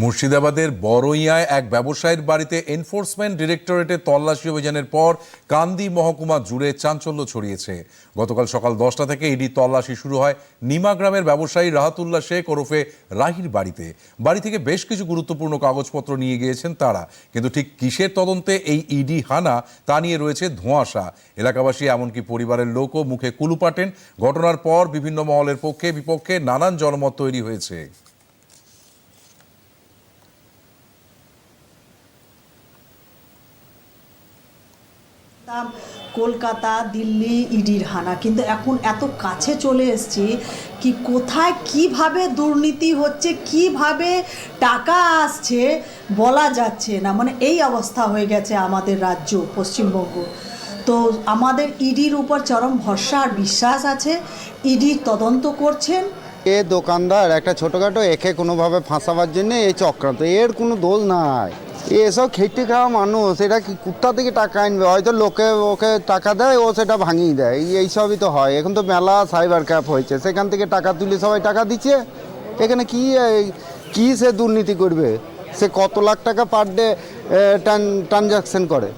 মুর্শিদাবাদের বড়ইয়ায় এক ব্যবসায়ীর বাড়িতে এনফোর্সমেন্ট ডিরেক্টরেটের তল্লাশি অভিযানের পর কান্দি মহকুমা জুড়ে চাঞ্চল্য ছড়িয়েছে। গতকাল সকাল দশটা থেকে ইডি তল্লাশি শুরু হয় নিমা গ্রামের ব্যবসায়ী রাহাতুল্লাহ শেখ ওরফে রাহির বাড়িতে। বাড়ি থেকে বেশ কিছু গুরুত্বপূর্ণ কাগজপত্র নিয়ে গিয়েছেন তারা। কিন্তু ঠিক কিসের তদন্তে এই ইডি হানা তা নিয়ে রয়েছে ধোঁয়াশা। এলাকাবাসী, এমনকি পরিবারের লোকও মুখে কুলুপাটেন ঘটনার পর বিভিন্ন মহলের পক্ষে বিপক্ষে নানান জনমত তৈরি হয়েছে। কলকাতা, দিল্লি, ইডির হানা। কিন্তু এখন এত কাছে চলে এসছি কি কোথায় কীভাবে দুর্নীতি হচ্ছে, কীভাবে টাকা আসছে বলা যাচ্ছে না। মানে এই অবস্থা হয়ে গেছে আমাদের রাজ্য, পশ্চিমবঙ্গ। তো আমাদের ইডির উপর চরম ভরসা আর বিশ্বাস আছে। ইডি তদন্ত করছেন। এ দোকানদার, একটা ছোটোখাটো একে কোনোভাবে ফাঁসাবার জন্য এই চক্রান্ত। এর কোনো দোল নাই। এসব খেটে খাওয়া মানুষ এটা কি কোথা থেকে টাকা আনবে? হয়তো লোকে ওকে টাকা দেয়, ও সেটা ভাঙিয়ে দেয়। এই- এইসবই তো হয়। এখন তো মেলা সাইবার ক্যাপ হয়েছে। সেখান থেকে টাকা তুলে সবাই টাকা দিচ্ছে। এখানে কি কি সে দুর্নীতি করবে? সে কত লাখ টাকা পার ডে ট্রানজাকশন করে?